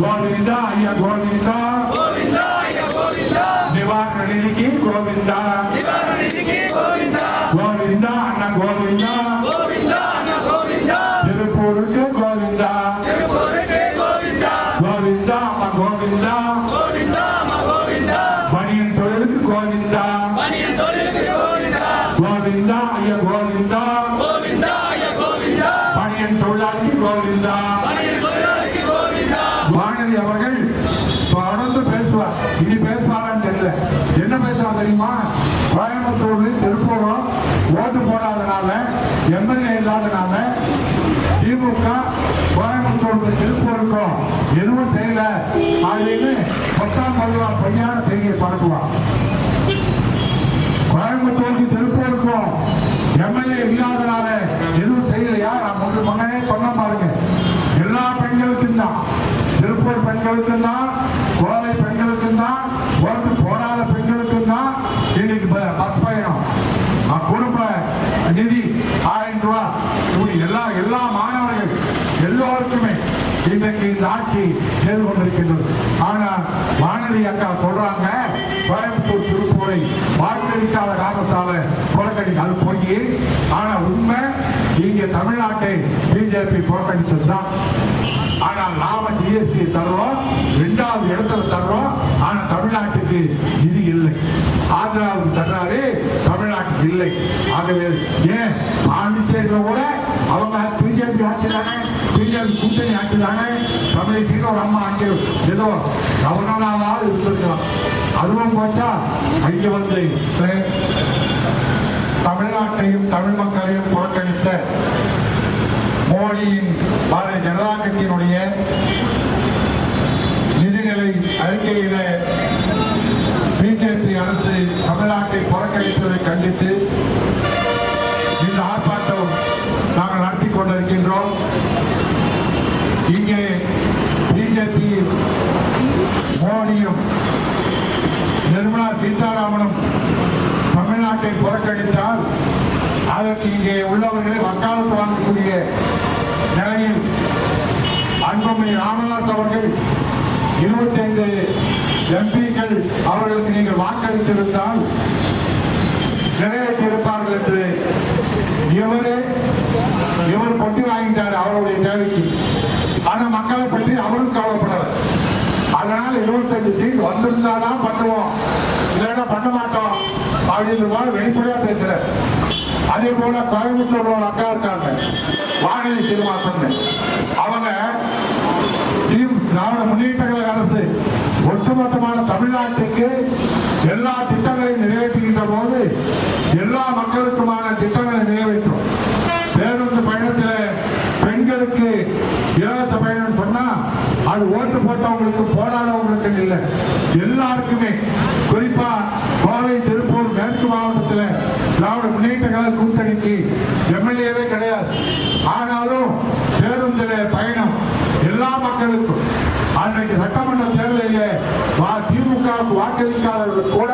గోవిందా అయ్య గోవిందా. నివారణ నిధికి గోవిందా. గోవిందా. అన్న గోవిందా. తిరుపూరుకు గోవిందా. గోవిందా. అమ్మ గోవిందా. బనియన్ గోవిందా. గోవిందా. எம்எல்ஏ இல்லாதனால திமுக கோயம்புத்தூருக்கு திருப்பூருக்கும் எதுவும் செய்யல. அப்படின்னு பத்தாம் பல்வா பொய்யான செய்தியை பரப்புவான் கோயம்புத்தூருக்கு திருப்பூருக்கும் எம்எல்ஏ இல்லாதனால எதுவும் செய்யலையா? நான் முன்பு முன்னே சொன்ன பாருங்க எல்லா பெண்களுக்கும் தான். திருப்பூர் பெண்களுக்கும் தான் கோவை பெண்களுக்கும் தான் ஓட்டு போடாத பெண்களுக்கும் தான் இன்னைக்கு ப- பஸ் பயணம் அஹ் குடும்ப நிதி ஆயிரம் ரூபாய் இப்படி எல்லா எல்லா மாணவர்கள் எல்லோருக்குமே இன்றைக்கு இந்த ஆட்சி செய்து கொண்டிருக்கின்றது. ஆனா வானதி அக்கா சொல்றாங்க கோயம்புத்தூர் திருப்பூரை வாக்களிக்காத காரணத்தால புறக்கணி அது போய் ஆனா உண்மை இங்க தமிழ்நாட்டை பிஜேபி புறக்கணிச்சதுதான். ஆனால் நாம ஜிஎஸ்டி தர்றோம் ரெண்டாவது இடத்துல தர்றோம் ஆனா தமிழ்நாட்டுக்கு நிதி இல்லை. ஆந்திராவுக்கு தர்றாரு தமிழ்நாட்டுக்கு இல்லை. ஆகவே ஏன் பாண்டிச்சேரியில கூட அவங்க பிஜேபி ஆட்சி தானே பிஜேபி கூட்டணி ஆட்சி தானே தமிழிசைக்கு ஒரு அம்மா அங்கே ஏதோ கவர்னராவது இருந்திருக்கலாம் அதுவும் போச்சா? அங்கே வந்து தமிழ்நாட்டையும் தமிழ் மக்களையும் புறக்கணித்த மோடியின் பாரதிய ஜனதா கட்சியினுடைய நிதிநிலை அறிக்கையில பிஜேபி அரசு தமிழ்நாட்டை புறக்கணித்ததை கண்டித்து சீதாராமனும் தமிழ்நாட்டை புறக்கணித்தால் அதற்கு இங்கே உள்ளவர்களை வக்காலத்து வாங்கக்கூடிய நிலையில் அன்புமணி ராமதாஸ் அவர்கள் இருபத்தைந்து எம்பிக்கள் அவர்களுக்கு நீங்கள் வாக்களித்திருந்தால் நிறைவேற்றியிருப்பார்கள் என்று இவரே இவர் பொட்டி வாங்கிட்டார் அவருடைய தேவைக்கு. ஆனால் மக்களை பற்றி அவரும் கவலைப்படவர் அதனால் இருபத்தஞ்சு சீட் வந்திருந்தாதான் பண்ணுவோம். இல்லைன்னா பண்ண மாட்டோம் அப்படின்னு மாதிரி வெளிப்படையா பேசுறேன் அதே போல கோயம்புத்தூர்ல ஒரு அக்கா இருக்காங்க. வானதி சீனிவாசன் அவங்க திராவிட முன்னேற்ற கழக அரசு ஒட்டுமொத்தமான தமிழ்நாட்டுக்கு எல்லா திட்டங்களையும் நிறைவேற்றுகின்ற போது எல்லா மக்களுக்குமான திட்டங்களை நிறைவேற்றும். பேருந்து பயணத்தில் பெண்களுக்கு இலவச பயணம் சொன்னா அது ஓட்டு போட்டவங்களுக்கு போடாதவங்களுக்கு இல்லை. எல்லாருக்குமே குறிப்பா கோவை திருப்பூர் மேற்கு மாவட்டத்தில் திராவிட முன்னேற்ற கழக கூட்டணிக்கு எம்எல்ஏவே கிடையாது. ஆனாலும் பேருந்தில பயணம் எல்லா மக்களுக்கும். அன்றைக்கு சட்டமன்ற தேர்தலிலே வா வாக்களிக்காதவர்கள் கூட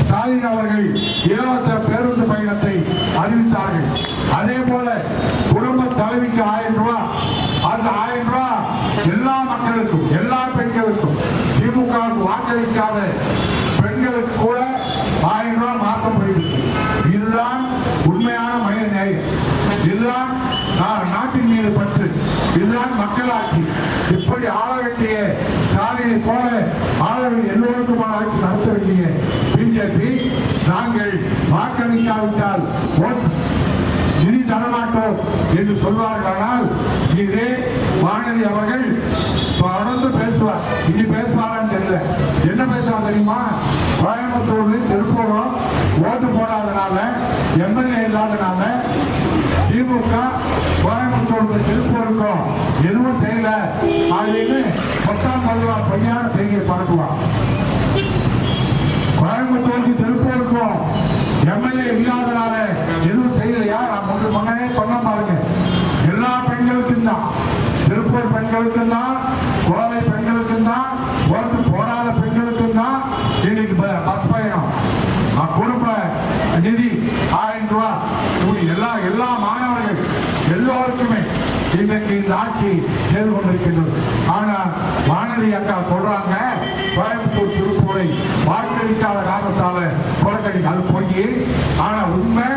ஸ்டாலின் அவர்கள் இலவச பேருந்து பயணத்தை அறிவித்தார்கள் அதே போல குடும்ப தலைவிக்கு ஆயிரம் ரூபாய் அந்த ஆயிரம் ரூபாய் எல்லா மக்களுக்கும் எல்லா பெண்களுக்கும் திமுகவுக்கு வாக்களிக்காத பெண்களுக்கு கூட ஆயிரம் ரூபாய் மாசம் போயிருக்கு இதுதான் உண்மையான மனித நேயம் இதுதான் நா- நாட்டின் மீது பற்று இதுதான் மக்களாட்சி. இப்படி ஆள வேண்டிய ஸ்டாலினை போல ஆள எல்லோருக்குமான ஆட்சி நடத்த வேண்டிய பிஜேபி நாங்கள் வாக்களிக்காவிட்டால் நிதி தரமாட்டோம் என்று சொல்வார்களானால் இதே வானதி அவர்கள் தொடர்ந்து பேசுவார். இனி பேசுவாரான்னு தெரியல. என்ன பேசுவார் தெரியுமா கோயம்புத்தூர்ல திருப்பூரும் ஓட்டு போடாதனால எம்எல்ஏ இல்லாதனால திமுக கோயம்புத்தூருக்கு திருப்பூருக்கும் எதுவும் செய்யல அப்படின்னு பத்தாம் பல்வா பொய்யான செய்தியை பரப்புவான் கோயம்புத்தூருக்கு திருப்பூருக்கும் எம்எல்ஏ இல்லாதனால எதுவும் செய்யலையா நான் முன்பு மகனே பண்ண பாருங்க. எல்லா பெண்களுக்கும் தான். திருப்பூர் பெண்களுக்கும் தான் கோவை பெண்களுக்கும் தான் ஓட்டு போடாத பெண்களுக்கும் தான் இன்னைக்கு ப- பஸ் பயணம் அஹ் குடும்ப நிதி ஆயிரம் ரூபாய் இப்படி எல்லா எல்லா மாணவர்கள் இன்னைக்கு இந்த ஆட்சி செய்து கொண்டிருக்கின்றது ஆனா வானதி அக்கா சொல்றாங்க கோயம்புத்தூர் திருப்பூரை வாக்களிக்காத காரணத்தால புறக்கணிக்க அது போய் ஆனா உண்மை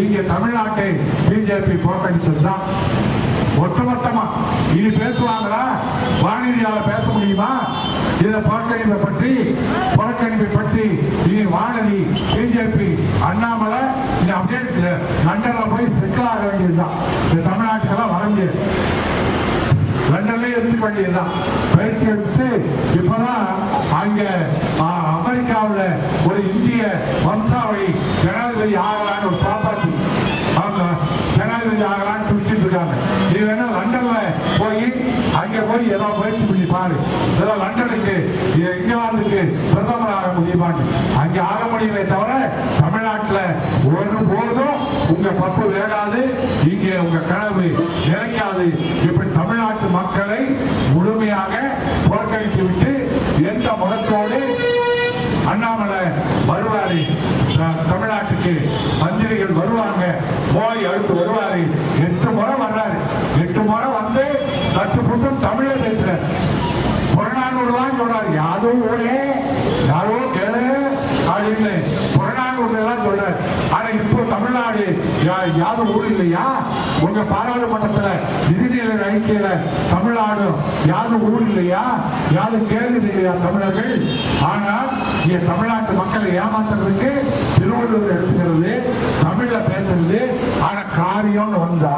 இங்க தமிழ்நாட்டை பிஜேபி புறக்கணிச்சதுதான். ஒட்டுமொத்தமா இனி பேசுவாங்களா? வானதியால பேச முடியுமா? இதை புறக்கணிப்பை பற்றி புறக்கணிப்பை பற்றி இனி வானதி பிஜேபி அண்ணாமலை இந்த அப்படியே லண்டன்ல போய் செட்டில் ஆக வேண்டியதுதான். இந்த தமிழ்நாட்டுக்கெல்லாம் வர முடியாது. லண்டன்ல இருக்க வேண்டியதுதான். பயிற்சி எடுத்து இப்பதான் அங்க அமெரிக்காவில் ஒரு இந்திய வம்சாவளி ஜனாதிபதி ஆகலான்னு ஒரு ப்ராப்பர்ட்டி அவங்க ஜனாதிபதி ஆகலான்னு துடிச்சிட்டு இருக்காங்க. நீ வேணா லண்டன்ல போய் அங்க போய் ஏதோ பயிற்சி பண்ணி பாரு. ஏதோ லண்டனுக்கு இங்கிலாந்துக்கு பிரதமர் ஆக முடியுமான்னு. அங்கே ஆக முடியவே தவிர தமிழ்நாட்டில் உங்க பப்பு வேகாது இங்கே உங்க கனவு நிறைக்காது இப்படி தமிழ்நாட்டு மக்களை முழுமையாக புறக்கணித்து விட்டு எந்த முகத்தோடு அண்ணாமலை வருவாரு? தமிழ்நாட்டுக்கு மந்திரிகள் வருவாங்க போய் அடுத்து வருவாரு. எட்டு முறை வர்றாரு. எட்டு முறை வந்து தட்டு புட்டும் தமிழ பேசுறாரு புறநானூறுலாம் சொல்றாரு. யாரோ ஊரே யாரோ கேளு அப்படின்னு புறநானூறு எல்லாம் சொல்றாரு ஆனா இப்போ தமிழ்நாடு யா- யாரும் ஊர் இல்லையா? உங்க பாராளுமன்றத்துல நிதிநிலை அறிக்கையில தமிழ்நாடு யாரும் ஊர் இல்லையா? யாரும் கேள்வி இல்லையா தமிழர்கள்? ஆனால் இங்க தமிழ்நாட்டு மக்களை ஏமாத்துறதுக்கு திருவள்ளுவர் எடுத்துக்கிறது தமிழ்ல பேசுறது. ஆனா காரியம்னு வந்தா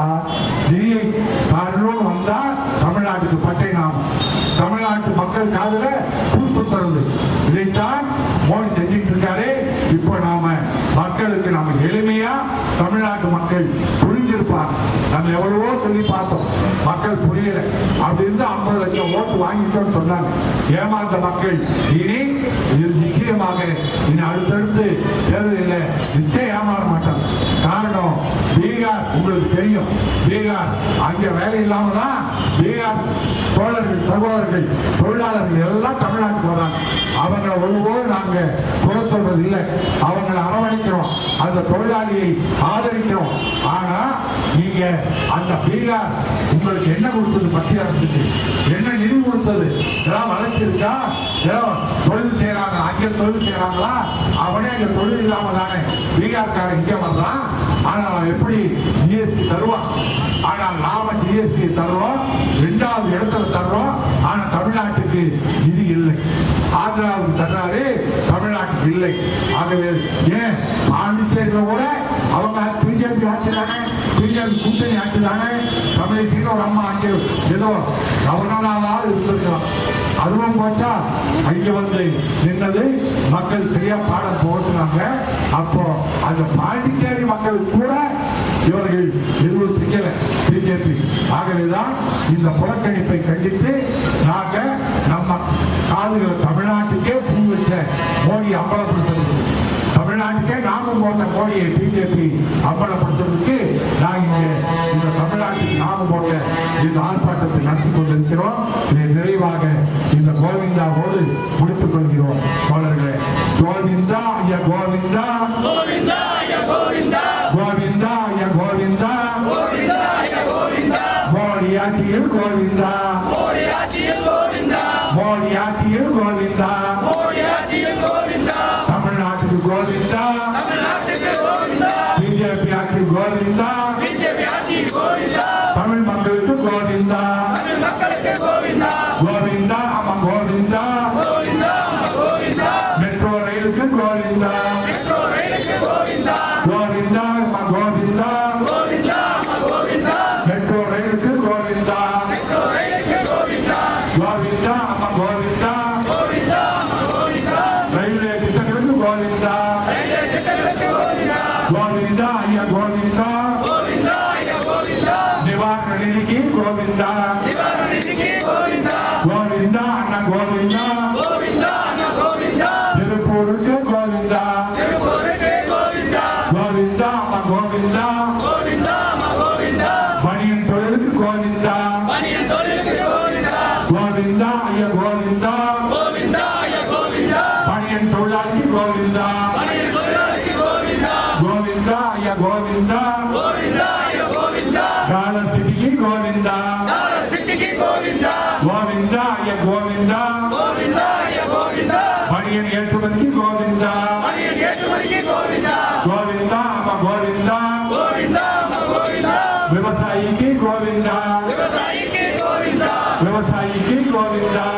நிதியை காரணம்னு வந்தா தமிழ்நாட்டுக்கு பட்டை நாம் தமிழ்நாட்டு மக்கள் காதுல பூ சுத்துறது. இதைத்தான் மோடி செஞ்சுட்டு இருக்காரு. மக்களுக்கு நம்ம எளிமையா தமிழ்நாட்டு மக்கள் புரிஞ்சிருப்பாங்க. நம்ம எவ்வளவோ சொல்லி பார்த்தோம். மக்கள் புரியல. அப்படி இருந்து ஐம்பது லட்சம் ஓட்டு வாங்கிட்டோம்னு சொன்னாங்க. ஏமாந்த மக்கள். இனி இது நிச்சயமாக இனி அடுத்தடுத்து தேர்தலில் நிச்சயம் ஏமாற மாட்டாங்க. காரணம் பீகார் உங்களுக்கு தெரியும். பீகார் அங்கே வேலை இல்லாமல் தான் பீகார் தோழர்கள் சகோதரர்கள் தொழிலாளர்கள் எல்லாம் தமிழ்நாட்டுக்கு வராங்க அவங்கள ஒருபோது நாங்க குறை சொல்றது இல்லை அவங்களை அரவணைக்கிறோம். அந்த தொழிலாளியை ஆதரிக்கிறோம். ஆனா நீங்க அந்த பீகார் உங்களுக்கு என்ன கொடுத்தது மத்திய அரசுக்கு? என்ன நிதி கொடுத்தது? ஏதாவது வளர்ச்சி இருக்கா? தொழில் செய்யறாங்க அங்கே தொழில் செய்யறாங்களா அவனே அங்கே தொழில் இல்லாம தானே பீகார்காரன் இங்கே வர்றான். ஆனா அவன் எப்படி ஜிஎஸ்டி தருவோம் ஆனால் நாம ஜிஎஸ்டி தர்றோம் இரண்டாவது இடத்துல தர்றோம் ஆனா தமிழ்நாட்டுக்கு நிதி இல்லை. ஆந்திராவுக்கு தர்றாரு தமிழ்நாட்டுக்கு இல்லை. ஆகவே ஏன்? பாண்டிச்சேரியில கூட அவங்க பிஜேபி ஆட்சி தானே? பிஜேபி கூட்டணி ஆட்சி தானே? தமிழிசைன்னு ஒரு அம்மா அங்கே ஏதோ கவர்னராவது இருந்திருக்கலாம். அதுவும் போச்சா? அங்கே வந்து நின்னது மக்கள் சரியா பாடம் போட்டுனாங்க. அப்போ அந்த பாண்டிச்சேரி மக்கள் கூட இவர்கள் எதுவும் பிஜேபி ஆகவேதான் இந்த புறக்கணிப்பை கண்டித்து நாங்க நம்ம காதுகளை தமிழ்நாட்டுக்கே பூ வச்ச மோடி அம்பலப்படுத்துறது தமிழ்நாட்டுக்கே நாமும் போட்ட மோடியை பிஜேபி அம்பலப்படுத்துறதுக்கு நாங்க இங்க இந்த தமிழ்நாட்டுக்கு நாமும் போட்ட இந்த ஆர்ப்பாட்டத்தை நடத்தி கொண்டிருக்கிறோம். இதை நிறைவாக இந்த கோவிந்தாவோடு முடித்துக் கொள்கிறோம். தோழர்களே Govinda. Moria Jiya Govinda. Moria Jiya Govinda. Moria Jiya Govinda. Tamil Nadu Govinda. Tamil Nadu Govinda. BJP Govinda. BJP Govinda. Glória a Deus. Govinda. గాల సిటికి గోవింద. గోవిందాయ గోవింద. బడియన్ ఏటుమనికి గోవింద. గోవింద. గోవింద. వ్యవసాయికి గోవింద. వ్యవసాయికి గోవింద.